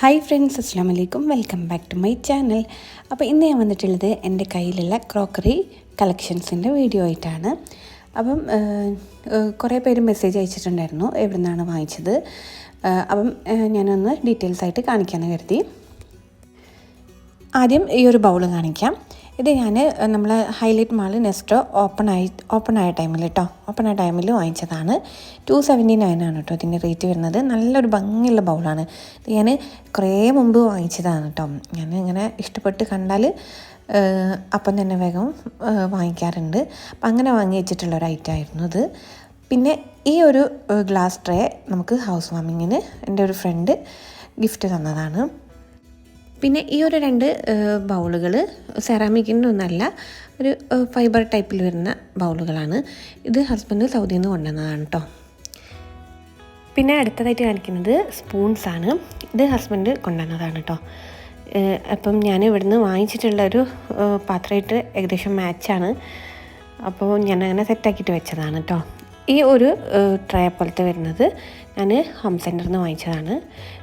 Hi friends അസ്സാം വലൈക്കും welcome back to my channel അപ്പോൾ ഇന്ന് ഞാൻ വന്നിട്ടുള്ളത് എന്റെ കയ്യിലുള്ള ക്രോക്കറി കളക്ഷൻസിന്റെ വീഡിയോ ആയിട്ടാണ്. അപ്പം കുറേ പേര് മെസ്സേജ് അയച്ചിട്ടുണ്ടായിരുന്നു എവിടെ നിന്നാണ് വാങ്ങിച്ചത് അപ്പം ഞാനൊന്ന് ഡീറ്റെയിൽസ് ആയിട്ട് കാണിക്കാമെന്ന് കരുതി. ആദ്യം ഈ ഒരു ബൗൾ കാണിക്കാം. ഇത് ഞാൻ നമ്മൾ ഹൈലൈറ്റ് മാൾ നെസ്റ്റോ ഓപ്പൺ ആയി ഓപ്പൺ ആയ ടൈമിൽ കേട്ടോ ഓപ്പൺ ആയ ടൈമിൽ വാങ്ങിച്ചതാണ്. ടു സെവന്റി നയൻ ആണ് കേട്ടോ ഇതിന്റെ റേറ്റ് വരുന്നത്. നല്ലൊരു ഭംഗിയുള്ള ബൗളാണ്. ഇത് ഞാൻ കുറേ മുമ്പ് വാങ്ങിച്ചതാണ് കേട്ടോ ഞാൻ ഇങ്ങനെ ഇഷ്ടപ്പെട്ട് കണ്ടാൽ അപ്പം തന്നെ വേഗം വാങ്ങിക്കാറുണ്ട്. അപ്പം അങ്ങനെ വാങ്ങി വെച്ചിട്ടുള്ള ഒരു ഐറ്റം ആയിരുന്നു ഇത്. പിന്നെ ഈ ഒരു ഗ്ലാസ് ട്രേ നമുക്ക് ഹൗസ് വാമിങ്ങിന് എന്റെ ഒരു ഫ്രണ്ട് ഗിഫ്റ്റ് തന്നതാണ്. പിന്നെ ഈ ഒരു രണ്ട് ബൗളുകൾ സെറാമിക്കിന്റെ ഒന്നല്ല ഒരു ഫൈബർ ടൈപ്പിൽ വരുന്ന ബൗളുകളാണ്. ഇത് ഹസ്ബൻഡ് സൗദിയിൽ നിന്ന് കൊണ്ടുവന്നതാണ് കേട്ടോ പിന്നെ അടുത്തതായിട്ട് കാണിക്കുന്നത് സ്പൂൺസ് ആണ് ഇത് ഹസ്ബൻഡ് കൊണ്ടുവന്നതാണ് കേട്ടോ അപ്പം ഞാൻ ഇവിടുന്ന് വാങ്ങിച്ചിട്ടുള്ള ഒരു പാത്രമായിട്ട് ഏകദേശം മാച്ചാണ്. അപ്പോൾ ഞാൻ അങ്ങനെ സെറ്റാക്കിയിട്ട് വെച്ചതാണ് കേട്ടോ ഈ ഒരു ട്രേ പോലത്തെ വരുന്നത് ഞാൻ ഹോം സെന്ററിൽ നിന്ന് വാങ്ങിച്ചതാണ്.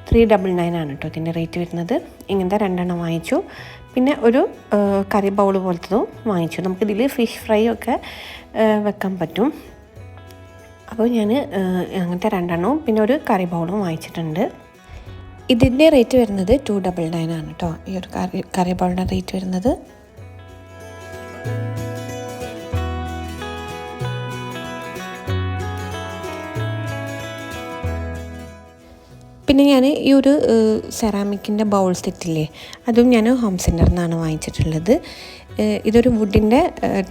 ത്രീ ഡബിൾ നയൻ ആണ് കേട്ടോ ഇതിന്റെ റേറ്റ് വരുന്നത്. ഇങ്ങനത്തെ രണ്ടെണ്ണം വാങ്ങിച്ചു. പിന്നെ ഒരു കറി ബൗൾ പോലത്തതും വാങ്ങിച്ചു. നമുക്കിതിൽ ഫിഷ് ഫ്രൈ ഒക്കെ വെക്കാൻ പറ്റും. അപ്പോൾ ഞാൻ അങ്ങനത്തെ രണ്ടെണ്ണവും പിന്നെ ഒരു കറി ബൗളും വാങ്ങിച്ചിട്ടുണ്ട്. ഇതിന്റെ റേറ്റ് വരുന്നത് ടു ഡബിൾ നയൻ ആണ് കേട്ടോ ഈ ഒരു കറി കറി ബൗളിന്റെ റേറ്റ് വരുന്നത്. പിന്നെ ഞാൻ ഈ ഒരു സെറാമിക്കിന്റെ ബൗൾ സെറ്റില്ലേ അതും ഞാൻ ഹോം സെന്ററിൽ നിന്നാണ് വാങ്ങിച്ചിട്ടുള്ളത്. ഇതൊരു വുഡിന്റെ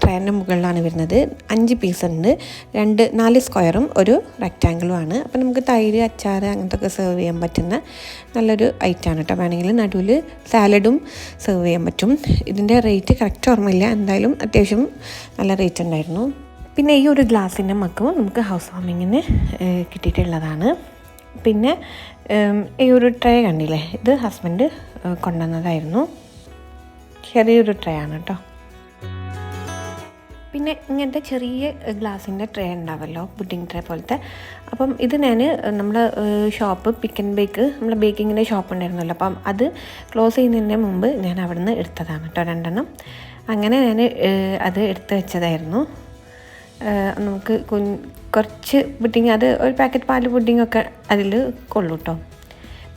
ട്രയറിന്റെ മുകളിലാണ് വരുന്നത്. അഞ്ച് പീസ് ഉണ്ട്. രണ്ട് നാല് സ്ക്വയറും ഒരു റെക്റ്റാങ്കിളും ആണ്. അപ്പോൾ നമുക്ക് തൈര് അച്ചാർ അങ്ങനത്തെ ഒക്കെ സെർവ് ചെയ്യാൻ പറ്റുന്ന നല്ലൊരു ഐറ്റമാണ് കേട്ടോ വേണമെങ്കിൽ നടുവിൽ സാലഡും സെർവ് ചെയ്യാൻ പറ്റും. ഇതിന്റെ റേറ്റ് കറക്റ്റ് ഓർമ്മയില്ല. എന്തായാലും അത്യാവശ്യം നല്ല റേറ്റ് ഉണ്ടായിരുന്നു. പിന്നെ ഈ ഒരു ഗ്ലാസിന്റെ മക്കും നമുക്ക് ഹൗസ് വാമിങ്ങിന് കിട്ടിയിട്ടുള്ളതാണ്. പിന്നെ ഈ ഒരു ട്രേ കണ്ടില്ലേ? ഇത് ഹസ്ബൻഡ് കൊണ്ടുവന്നതായിരുന്നു. ചെറിയൊരു ട്രേ ആണ് കേട്ടോ. പിന്നെ ഇങ്ങനത്തെ ചെറിയ ഗ്ലാസിന്റെ ട്രേ ഉണ്ടാവല്ലോ പുഡിംഗ് ട്രേ പോലത്തെ. അപ്പം ഇത് ഞാൻ നമ്മൾ ഷോപ്പ് പിക്ക് ആൻഡ് ബേക്ക് നമ്മൾ ബേക്കിങ്ങിന്റെ ഷോപ്പ് ഉണ്ടായിരുന്നല്ലോ. അപ്പം അത് ക്ലോസ് ചെയ്യുന്നതിന് മുമ്പ് ഞാൻ അവിടെ നിന്ന് എടുത്തതാണ് കേട്ടോ രണ്ടെണ്ണം. അങ്ങനെ ഞാൻ അത് എടുത്ത് വെച്ചതായിരുന്നു. നമുക്ക് കുഞ്ഞ് കുറച്ച് പുഡിങ് അത് ഒരു പാക്കറ്റ് പാൽ പുഡിങ്ങൊക്കെ അതിൽ കൊള്ളു കേട്ടോ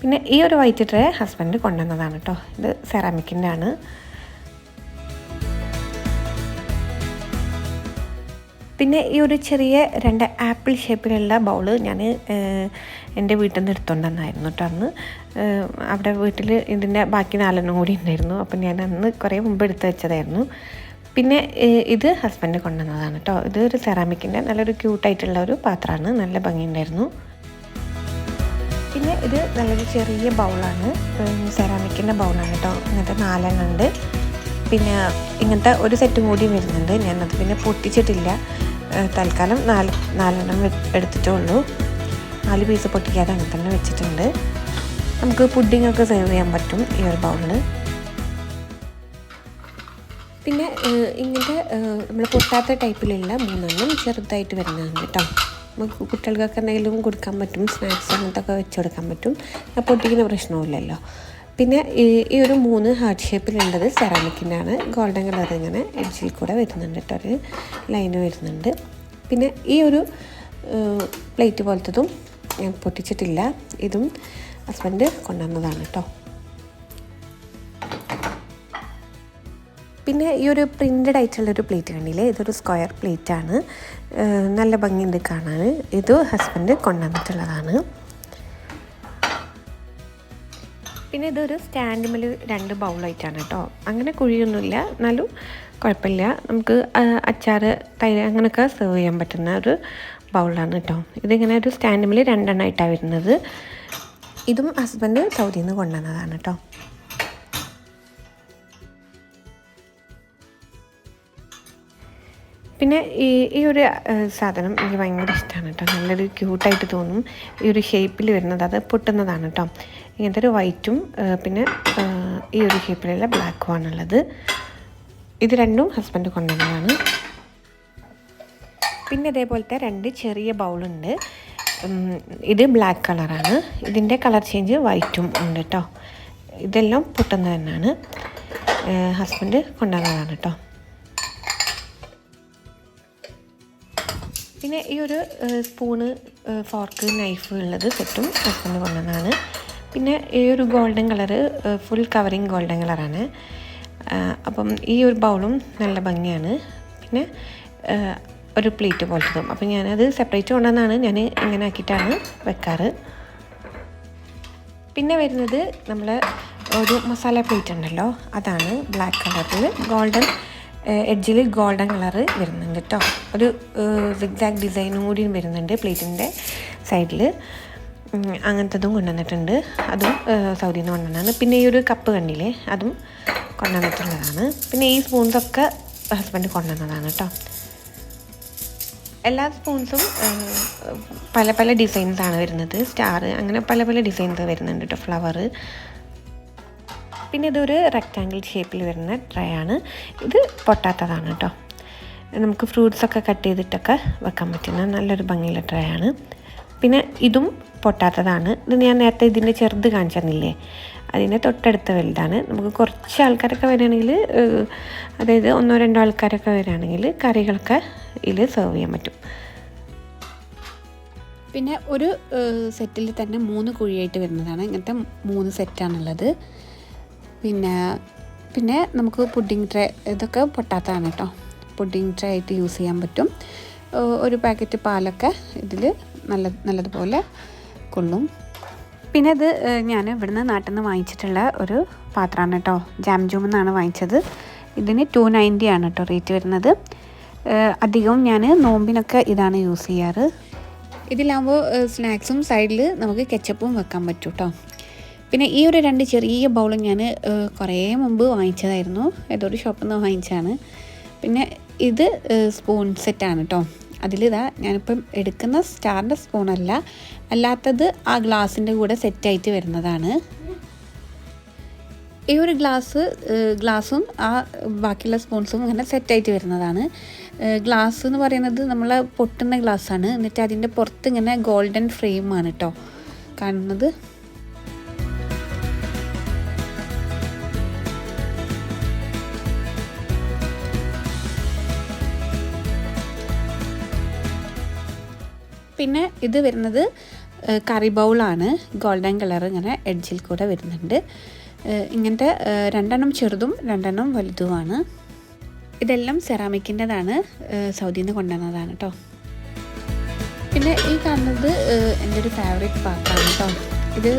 പിന്നെ ഈ ഒരു വൈറ്റ് ട്രേ ഹസ്ബൻഡ് കൊണ്ടുവന്നതാണ് കേട്ടോ ഇത് സെറാമിക്കിന്റെ ആണ് പിന്നെ ഈ ഒരു ചെറിയ രണ്ട് ആപ്പിൾ ഷേപ്പിലുള്ള ബൗൾ ഞാൻ എന്റെ വീട്ടിൽ നിന്ന് എടുത്തുകൊണ്ടുവന്നായിരുന്നു കേട്ടോ അന്ന്. അവിടെ വീട്ടിൽ ഇതിന്റെ ബാക്കി നാലെണ്ണം കൂടി ഉണ്ടായിരുന്നു. അപ്പം ഞാൻ അന്ന് കുറേ മുമ്പ് എടുത്ത് വെച്ചതായിരുന്നു. പിന്നെ ഇത് ഹസ്ബൻഡ് കൊണ്ടുവന്നതാണ് കേട്ടോ ഇത് ഒരു സെറാമിക്കിന്റെ നല്ലൊരു ക്യൂട്ടായിട്ടുള്ള ഒരു പാത്രമാണ്. നല്ല ഭംഗിയുണ്ടായിരുന്നു. പിന്നെ ഇത് നല്ലൊരു ചെറിയ ബൗളാണ്. സെറാമിക്കിന്റെ ബൗളാണ് കേട്ടോ ഇങ്ങനത്തെ നാലെണ്ണം ഉണ്ട്. പിന്നെ ഇങ്ങനത്തെ ഒരു സെറ്റും കൂടി വരുന്നുണ്ട്. ഞാനത് പിന്നെ പൊട്ടിച്ചിട്ടില്ല. തൽക്കാലം നാല് നാലെണ്ണം എടുത്തിട്ടേ ഉള്ളൂ നാല് പീസ് പൊട്ടിക്കാതെ അങ്ങനെ തന്നെ വെച്ചിട്ടുണ്ട്. നമുക്ക് പുഡിങ്ങൊക്കെ സെർവ് ചെയ്യാൻ പറ്റും ഈ ഒരു ബൗളിൽ ഇങ്ങനത്തെ നമ്മൾ പൊട്ടാത്ത ടൈപ്പിലുള്ള മൂന്നെണ്ണം ചെറുതായിട്ട് വരുന്നതാണ് കേട്ടോ. നമുക്ക് കുട്ടികൾക്കൊക്കെ എന്തെങ്കിലും കൊടുക്കാൻ പറ്റും സ്നാക്സ് അങ്ങനത്തെ ഒക്കെ വെച്ച് കൊടുക്കാൻ പറ്റും. പൊട്ടിക്കുന്ന പ്രശ്നമില്ലല്ലോ പിന്നെ ഈ ഒരു മൂന്ന് ഹാർട്ട് ഷേപ്പിലുള്ളത് സെറാമിക്കിന്റെ ആണ് ഗോൾഡൻ കളർ ഇങ്ങനെ എഡ്ജിൽ കൂടെ വരുന്നുണ്ട് കേട്ടോ ഒരു ലൈന് വരുന്നുണ്ട്. പിന്നെ ഈ ഒരു പ്ലേറ്റ് പോലത്തതും ഞാൻ പൊട്ടിച്ചിട്ടില്ല. ഇതും ഹസ്ബൻഡ് കൊണ്ടുവന്നതാണ് കേട്ടോ. പിന്നെ ഈ ഒരു പ്രിന്റഡ് ആയിട്ടുള്ളൊരു പ്ലേറ്റ് കണ്ടില്ലേ? ഇതൊരു സ്ക്വയർ പ്ലേറ്റ് ആണ്. ഏഹ് നല്ല ഭംഗിയുണ്ട് കാണാൻ. ഇത് ഹസ്ബൻഡ് കൊണ്ടുവന്നിട്ടുള്ളതാണ്. പിന്നെ ഇതൊരു സ്റ്റാൻഡ് മേൽ രണ്ട് ബൗളായിട്ടാണ് കേട്ടോ. അങ്ങനെ കുഴിയൊന്നുമില്ല. എന്നാലും കുഴപ്പമില്ല. നമുക്ക് അച്ചാർ തൈര് അങ്ങനെയൊക്കെ സെർവ് ചെയ്യാൻ പറ്റുന്ന ഒരു ബൗളാണ് കേട്ടോ. ഇതിങ്ങനെ ഒരു സ്റ്റാൻഡ് മേൽ രണ്ടെണ്ണമായിട്ടാണ് വരുന്നത്. ഇതും ഹസ്ബൻഡ് സൗദിയിൽ നിന്ന് കൊണ്ടുവന്നതാണ് കേട്ടോ. പിന്നെ ഈ ഈ ഒരു സാധനം എനിക്ക് ഭയങ്കര ഇഷ്ടമാണ് കേട്ടോ നല്ലൊരു ക്യൂട്ടായിട്ട് തോന്നും. ഈ ഒരു ഷേപ്പിൽ വരുന്നത് അത് പൊട്ടുന്നതാണ് കേട്ടോ ഇങ്ങനത്തെ ഒരു വൈറ്റും പിന്നെ ഈ ഒരു ഷേപ്പിലുള്ള ബ്ലാക്കും ഉള്ളത് ഇത് രണ്ടും ഹസ്ബൻഡ് കൊണ്ടുവന്നതാണ്. പിന്നെ ഇതേപോലത്തെ രണ്ട് ചെറിയ ബൗളുണ്ട് ഇത് ബ്ലാക്ക് കളറാണ് ഇതിന്റെ കളർ ചേഞ്ച് വൈറ്റും ഉണ്ട് കേട്ടോ ഇതെല്ലാം പൊട്ടുന്ന തന്നെയാണ് ഹസ്ബൻഡ് കൊണ്ടുവന്നതാണ് കേട്ടോ പിന്നെ ഈ ഒരു സ്പൂണ് ഫോർക്ക് നൈഫ് ഉള്ളത് സെറ്റും ഹസ്ബൻഡ് കൊണ്ടുവന്നതാണ് പിന്നെ ഈ ഒരു golden colour full covering golden കളറാണ് അപ്പം ഈ ഒരു ബൗളും നല്ല ഭംഗിയാണ്. പിന്നെ ഒരു പ്ലേറ്റ് പോലത്തതും. അപ്പം ഞാനത് സെപ്പറേറ്റ് കൊണ്ടുവന്നാണ് ഞാൻ ഇങ്ങനെ ആക്കിയിട്ടാണ് വെക്കാറ്. പിന്നെ വരുന്നത് നമ്മൾ ഒരു മസാല പ്ലേറ്റ് ഉണ്ടല്ലോ അതാണ് ബ്ലാക്ക് കളറിൽ ഗോൾഡൻ എഡ്ജിൽ ഗോൾഡൻ കളറ് വരുന്നുണ്ട് കേട്ടോ ഒരു സിഗ്സാഗ് ഡിസൈനും കൂടി വരുന്നുണ്ട് പ്ലേറ്റിന്റെ സൈഡിൽ അങ്ങനത്തതും കൊണ്ടുവന്നിട്ടുണ്ട്. അതും സൗദിയിൽ നിന്ന് കൊണ്ടുവന്നതാണ്. പിന്നെ ഈ ഒരു കപ്പ് കണ്ടില്ലേ അതും കൊണ്ടുവന്നിട്ടുള്ളതാണ്. പിന്നെ ഈ സ്പൂൺസൊക്കെ ഹസ്ബൻഡ് കൊണ്ടുവന്നതാണ് കേട്ടോ എല്ലാ സ്പൂൺസും പല പല ഡിസൈൻസാണ് വരുന്നത്. സ്റ്റാർ അങ്ങനെ പല പല ഡിസൈൻസ് വരുന്നുണ്ട് കേട്ടോ ഫ്ലവർ പിന്നെ ഇതൊരു റെക്റ്റാങ്കിൾ ഷേപ്പിൽ വരുന്ന ട്രേ ആണ്. ഇത് പൊട്ടാത്തതാണ് കേട്ടോ. നമുക്ക് ഫ്രൂട്ട്സൊക്കെ കട്ട് ചെയ്തിട്ടൊക്കെ വെക്കാൻ പറ്റുന്ന നല്ലൊരു ഭംഗിയുള്ള ട്രേ ആണ്. പിന്നെ ഇതും പൊട്ടാത്തതാണ്. ഇത് ഞാൻ നേരത്തെ ഇതിന്റെ ചെറുത് കാണിച്ചിരുന്നില്ലേ അതിന്റെ തൊട്ടടുത്ത വലുതാണ്. നമുക്ക് കുറച്ച് ആൾക്കാരൊക്കെ വരികയാണെങ്കിൽ അതായത് ഒന്നോ രണ്ടോ ആൾക്കാരൊക്കെ വരികയാണെങ്കിൽ കറികളൊക്കെ ഇതിൽ സെർവ് ചെയ്യാൻ പറ്റും. പിന്നെ ഒരു സെറ്റിൽ തന്നെ മൂന്ന് കുഴിയായിട്ട് വരുന്നതാണ്. ഇങ്ങനത്തെ മൂന്ന് സെറ്റാണുള്ളത് പിന്നെ പിന്നെ നമുക്ക് പുഡിംഗ് ട്രേ ഇതൊക്കെ പൊട്ടാത്തതാണ് കേട്ടോ. പുഡിംഗ് ട്രേ ആയിട്ട് യൂസ് ചെയ്യാൻ പറ്റും. ഒരു പാക്കറ്റ് പാലൊക്കെ ഇതിൽ നല്ല നല്ലതുപോലെ കൊള്ളും. പിന്നെ ഇത് ഞാൻ ഇവിടുന്ന് നാട്ടിൽ നിന്ന് വാങ്ങിച്ചിട്ടുള്ള ഒരു പാത്രമാണ് കേട്ടോ. ജാം ജൂം എന്നാണ് വാങ്ങിച്ചത്. ഇതിന് ടു നയന്റി ആണ് കേട്ടോ റേറ്റ് വരുന്നത്. അധികവും ഞാൻ നോമ്പിനൊക്കെ ഇതാണ് യൂസ് ചെയ്യാറ്. ഇതിലാകുമ്പോൾ സ്നാക്സും സൈഡിൽ നമുക്ക് കെച്ചപ്പും വെക്കാൻ പറ്റും കേട്ടോ. പിന്നെ ഈ ഒരു രണ്ട് ചെറിയ ബൗളും ഞാൻ കുറേ മുമ്പ് വാങ്ങിച്ചതായിരുന്നു. ഏതൊരു ഷോപ്പിൽ നിന്ന് വാങ്ങിച്ചാണ് പിന്നെ ഇത് സ്പൂൺ സെറ്റാണ് കേട്ടോ അതിലിതാ ഞാനിപ്പം എടുക്കുന്ന സ്റ്റാറിന്റെ സ്പൂണല്ല അല്ലാത്തത് ആ ഗ്ലാസിന്റെ കൂടെ സെറ്റായിട്ട് വരുന്നതാണ്. ഈ ഒരു ഗ്ലാസ് ഗ്ലാസും ആ ബാക്കിയുള്ള സ്പൂൺസും ഇങ്ങനെ സെറ്റായിട്ട് വരുന്നതാണ്. ഗ്ലാസ് എന്ന് പറയുന്നത് നമ്മൾ പൊട്ടുന്ന ഗ്ലാസ്സാണ് എന്നിട്ട് അതിന്റെ പുറത്ത് ഇങ്ങനെ ഗോൾഡൻ ഫ്രെയിമാണ് കേട്ടോ കാണുന്നത്? പിന്നെ ഇത് വരുന്നത് കറി ബൗളാണ്. ഗോൾഡൻ കളർ ഇങ്ങനെ എഡ്ജിൽ കൂടെ വരുന്നുണ്ട്. ഇങ്ങനത്തെ രണ്ടെണ്ണം ചെറുതും രണ്ടെണ്ണം വലുതുമാണ്. ഇതെല്ലാം സെറാമിക്കിന്റെതാണ്. സൗദിയിൽ നിന്ന് കൊണ്ടുവന്നതാണ് കേട്ടോ പിന്നെ ഈ കാണുന്നത് എന്റെ ഒരു ഫേവറേറ്റ് പാത്രമാണ് കേട്ടോ ഇത്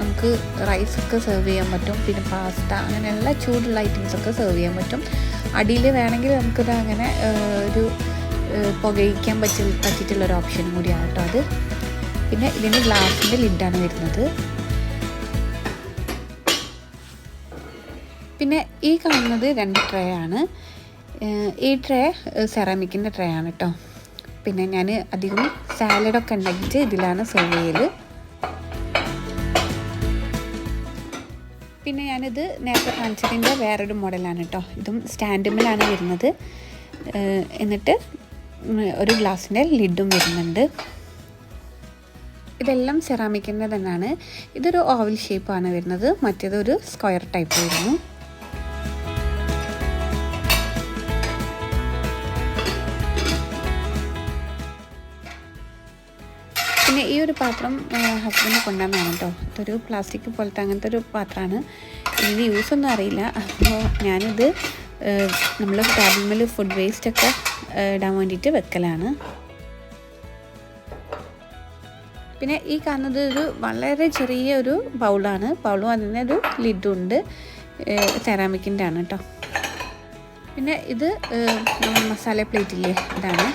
നമുക്ക് റൈസൊക്കെ സെർവ് ചെയ്യാൻ പറ്റും. പിന്നെ പാസ്ത അങ്ങനെയുള്ള ചൂടുള്ള ഐറ്റംസൊക്കെ സെർവ് ചെയ്യാൻ പറ്റും. അടിയിൽ വേണമെങ്കിൽ നമുക്കിത് അങ്ങനെ ഒരു പുകയിക്കാൻ പറ്റി പറ്റിയിട്ടുള്ള ഒരു ഓപ്ഷനും കൂടിയാണ് കേട്ടോ അത്. പിന്നെ ഇതിന്റെ ഗ്ലാസിന്റെ ലിഡാണ് വരുന്നത്. പിന്നെ ഈ കാണുന്നത് രണ്ട് ട്രേ ആണ്. ഈ ട്രേ സെറാമിക്കിന്റെ ട്രേ ആണ് കേട്ടോ. പിന്നെ ഞാൻ അധികം സാലഡൊക്കെ ഉണ്ടാക്കിയിട്ട് ഇതിലാണ് സെർവ് ചെയ്യൽ പിന്നെ ഞാനിത് നേരത്തെ കാണിച്ചതിന്റെ വേറൊരു മോഡലാണ് കേട്ടോ. ഇതും സ്റ്റാൻഡുമിലാണ് വരുന്നത്. എന്നിട്ട് ഒരു ഗ്ലാസിന്റെ ലിഡും വരുന്നുണ്ട്. ഇതെല്ലാം സെറാമിക്കിന്റെ തന്നെയാണ് ഇതൊരു ഓവൽ ഷേപ്പാണ് വരുന്നത്. മറ്റേതൊരു സ്ക്വയർ ടൈപ്പ് വരുന്നു. പിന്നെ ഈ ഒരു പാത്രം ഹസ്ബൻഡ് കൊണ്ടുവന്നാണ് കേട്ടോ. ഇതൊരു പ്ലാസ്റ്റിക് പോലത്തെ അങ്ങനത്തെ ഒരു പാത്രമാണ്. ഇതിന് യൂസ് ഒന്നും അറിയില്ല. അപ്പോൾ ഞാനിത് നമ്മൾ ടേബിളിൽ ഫുഡ് വേസ്റ്റ് ഒക്കെ ഇടാൻ വേണ്ടിയിട്ട് വെക്കലാണ്. പിന്നെ ഈ കാണുന്നത് ഒരു വളരെ ചെറിയ ഒരു ബൗളാണ്. ബൗളും അതിനൊരു ലിഡും ഉണ്ട്. സെറാമിക്കിന്റെ ആണ് കേട്ടോ പിന്നെ ഇത് നമ്മൾ മസാല പ്ലേറ്റ് ഇല്ലേ ഇതാണ്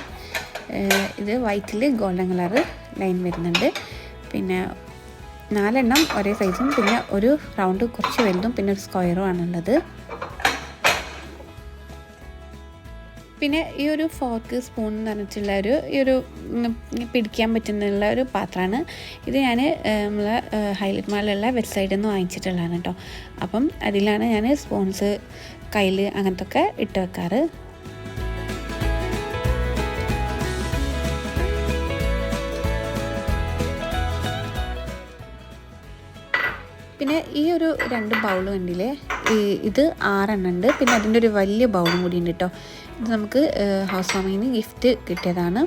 ഇത് വൈറ്റിൽ ഗോൾഡൻ കളറ് ലൈൻ വരുന്നുണ്ട്. പിന്നെ നാലെണ്ണം ഒരേ സൈസും പിന്നെ ഒരു റൗണ്ട് കുറച്ച് വലുതും പിന്നെ ഒരു സ്ക്വയറും ആണുള്ളത്. പിന്നെ ഈ ഒരു ഫോർക്ക് സ്പൂൺ എന്ന് പറഞ്ഞിട്ടുള്ള ഒരു ഈ ഒരു പിടിക്കാൻ പറ്റുന്നുള്ള ഒരു പാത്രമാണ്. ഇത് ഞാൻ നമ്മളെ ഹൈലൈറ്റ് മാളിലുള്ള വെബ്സൈറ്റിൽ നിന്ന് വാങ്ങിച്ചിട്ടുള്ളതാണ് കേട്ടോ. അപ്പം അതിലാണ് ഞാൻ സ്പൂൺസ് കയ്യിൽ അങ്ങനത്തെ ഒക്കെ ഇട്ട് വെക്കാറ്. പിന്നെ ഈ ഒരു രണ്ട് ബൗൾ കണ്ടില്ലേ? ഇത് ആറെണ്ണം ഉണ്ട്. പിന്നെ അതിന്റെ ഒരു വലിയ ബൗളും കൂടി ഉണ്ട് കേട്ടോ. ഇത് നമുക്ക് ഹൗസ് വാമിൽ നിന്ന് ഗിഫ്റ്റ് കിട്ടിയതാണ്.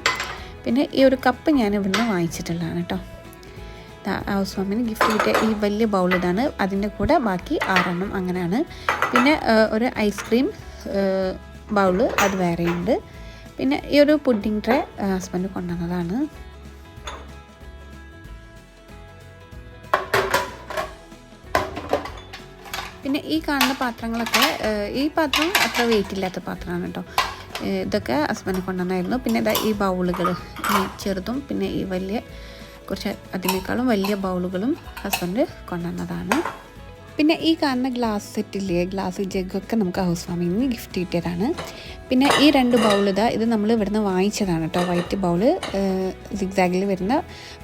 പിന്നെ ഈ ഒരു കപ്പ് ഞാൻ ഇവിടുന്ന് വാങ്ങിച്ചിട്ടുള്ളതാണ് കേട്ടോ ഹൗസ് വാമിന് ഗിഫ്റ്റ് കിട്ടിയ ഈ വലിയ ബൗൾ ഇതാണ്. അതിന്റെ കൂടെ ബാക്കി ആറെണ്ണം അങ്ങനെയാണ്. പിന്നെ ഒരു ഐസ്ക്രീം ബൗൾ അത് വേറെയുണ്ട്. പിന്നെ ഈ ഒരു പുഡിംഗ് ട്രേ ഹസ്ബൻഡ് കൊണ്ടുവന്നതാണ്. പിന്നെ ഈ കാണുന്ന പാത്രങ്ങളൊക്കെ ഈ പാത്രം അത്ര വെയിറ്റ് ഇല്ലാത്ത പാത്രമാണ് കേട്ടോ. ഇതൊക്കെ ഹസ്ബൻഡ് കൊണ്ടുവന്നായിരുന്നു. പിന്നെ ഇതാ ഈ ബൗളുകൾ ഈ ചെറുതും പിന്നെ ഈ വലിയ കുറച്ച് അതിനേക്കാളും വലിയ ബൗളുകളും ഹസ്ബൻഡ് കൊണ്ടുവന്നതാണ്. പിന്നെ ഈ കാണുന്ന ഗ്ലാസ് സെറ്റില്ലേ ഗ്ലാസ് ജഗ്ഗൊക്കെ നമുക്ക് ഹൗസ് വാമിൽ നിന്ന് ഗിഫ്റ്റ് കിട്ടിയതാണ്. പിന്നെ ഈ രണ്ട് ബൗൾ ഇതാ നമ്മൾ ഇവിടുന്ന് വാങ്ങിച്ചതാണ് കേട്ടോ വൈറ്റ് ബൗൾ സിഗ്സാഗിൽ വരുന്ന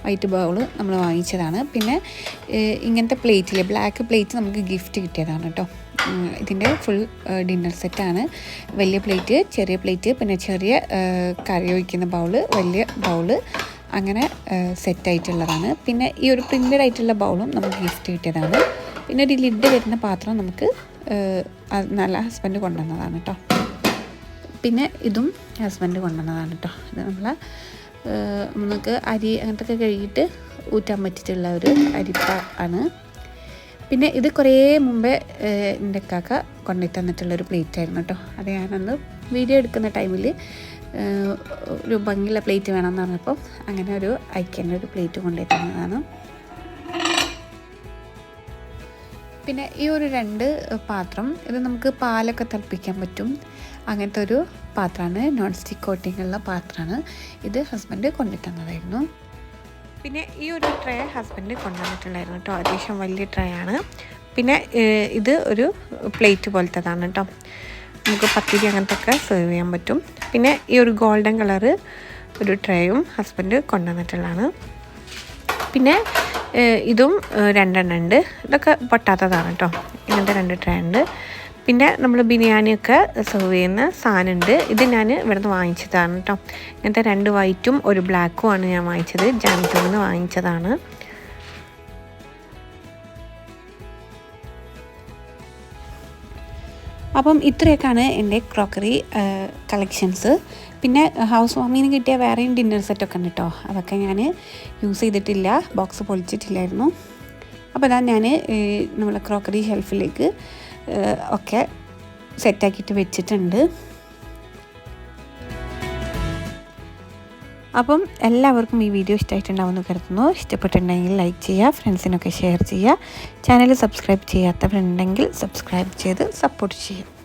വൈറ്റ് ബൗൾ നമ്മൾ വാങ്ങിച്ചതാണ്. പിന്നെ ഇങ്ങനത്തെ പ്ലേറ്റിലെ ബ്ലാക്ക് പ്ലേറ്റ് നമുക്ക് ഗിഫ്റ്റ് കിട്ടിയതാണ് കേട്ടോ ഇതിന്റെ ഫുൾ ഡിന്നർ സെറ്റാണ് വലിയ പ്ലേറ്റ് ചെറിയ പ്ലേറ്റ് പിന്നെ ചെറിയ കറി ഒഴിക്കുന്ന ബൗൾ വലിയ ബൗൾ അങ്ങനെ സെറ്റായിട്ടുള്ളതാണ് പിന്നെ ഈ ഒരു പ്രിന്റഡ് ആയിട്ടുള്ള ബൗളും നമുക്ക് ഗിഫ്റ്റ് കിട്ടിയതാണ്. പിന്നെ ഒരു ലിഡ് വരുന്ന പാത്രം നമുക്ക് നല്ല ഹസ്ബൻഡ് കൊണ്ടുവന്നതാണ് കേട്ടോ പിന്നെ ഇതും ഹസ്ബൻഡ് കൊണ്ടുവന്നതാണ് കേട്ടോ ഇത് നമ്മൾ നമുക്ക് അരി അങ്ങനത്തെ കഴുകിയിട്ട് ഊറ്റാൻ പറ്റിയിട്ടുള്ള ഒരു അരിപ്പ ആണ്. പിന്നെ ഇത് കുറേ മുമ്പേ എന്റെ കാക്ക കൊണ്ടുപോയി തന്നിട്ടുള്ള ഒരു പ്ലേറ്റ് ആയിരുന്നു കേട്ടോ അത് ഞാനന്ന് വീഡിയോ എടുക്കുന്ന ടൈമിൽ ഒരു ഭംഗിയുള്ള പ്ലേറ്റ് വേണമെന്ന് പറഞ്ഞപ്പോൾ അങ്ങനെ ഒരു ഐക്യന്റെ ഒരു പ്ലേറ്റ് കൊണ്ടുപോയി തന്നതാണ്. പിന്നെ ഈ ഒരു രണ്ട് പാത്രം ഇത് നമുക്ക് പാലൊക്കെ തിളപ്പിക്കാൻ പറ്റും. അങ്ങനത്തെ ഒരു പാത്രമാണ്. നോൺ സ്റ്റിക്ക് കോട്ടിങ്ങുള്ള പാത്രമാണ്. ഇത് ഹസ്ബൻഡ് കൊണ്ടുതന്നതായിരുന്നു പിന്നെ ഈ ഒരു ട്രേ ഹസ്ബൻഡ് കൊണ്ടുവന്നിട്ടുണ്ടായിരുന്നു കേട്ടോ. അത്യാവശ്യം വലിയ ട്രേ ആണ്. പിന്നെ ഇത് ഒരു പ്ലേറ്റ് പോലത്തേതാണ് കേട്ടോ. നമുക്ക് പത്തിരി അങ്ങനത്തെ ഒക്കെ സെർവ് ചെയ്യാൻ പറ്റും. പിന്നെ ഈ ഒരു ഗോൾഡൻ കളറ് ഒരു ട്രേയും ഹസ്ബൻഡ് കൊണ്ടുവന്നിട്ടുള്ളതാണ്. പിന്നെ ഇതും രണ്ടെണ്ണം ഉണ്ട്. ഇതൊക്കെ പൊട്ടാത്തതാണ് കേട്ടോ ഇങ്ങനത്തെ രണ്ട് ട്രേ ഉണ്ട്. പിന്നെ നമ്മൾ ബിരിയാണിയൊക്കെ സെർവ് ചെയ്യുന്ന സാധനമുണ്ട് ഇത് ഞാൻ ഇവിടുന്ന് വാങ്ങിച്ചതാണ് കേട്ടോ ഇങ്ങനത്തെ രണ്ട് വൈറ്റും ഒരു ബ്ലാക്കും ആണ് ഞാൻ വാങ്ങിച്ചത്. ജാമിറ്റിൽ നിന്ന് വാങ്ങിച്ചതാണ്. അപ്പം ഇത്രയൊക്കെയാണ് എന്റെ ക്രോക്കറി കളക്ഷൻസ് പിന്നെ ഹൗസ് വാമിൽ നിന്ന് കിട്ടിയ വേറെയും ഡിന്നർ സെറ്റൊക്കെ ഉണ്ട് കേട്ടോ അതൊക്കെ ഞാൻ യൂസ് ചെയ്തിട്ടില്ല. ബോക്സ് പൊളിച്ചിട്ടില്ലായിരുന്നു. അപ്പോൾ അതാ ഞാൻ നമ്മളെ ക്രോക്കറി ഷെൽഫിലേക്ക് ഒക്കെ സെറ്റാക്കിയിട്ട് വെച്ചിട്ടുണ്ട്. അപ്പം എല്ലാവർക്കും ഈ വീഡിയോ ഇഷ്ടമായിട്ടുണ്ടാവുമെന്ന് കരുതുന്നു. ഇഷ്ടപ്പെട്ടിട്ടുണ്ടെങ്കിൽ ലൈക്ക് ചെയ്യുക ഫ്രണ്ട്സിനൊക്കെ ഷെയർ ചെയ്യുക. ചാനൽ സബ്സ്ക്രൈബ് ചെയ്യാത്തവരുണ്ടെങ്കിൽ സബ്സ്ക്രൈബ് ചെയ്ത് സപ്പോർട്ട് ചെയ്യുക.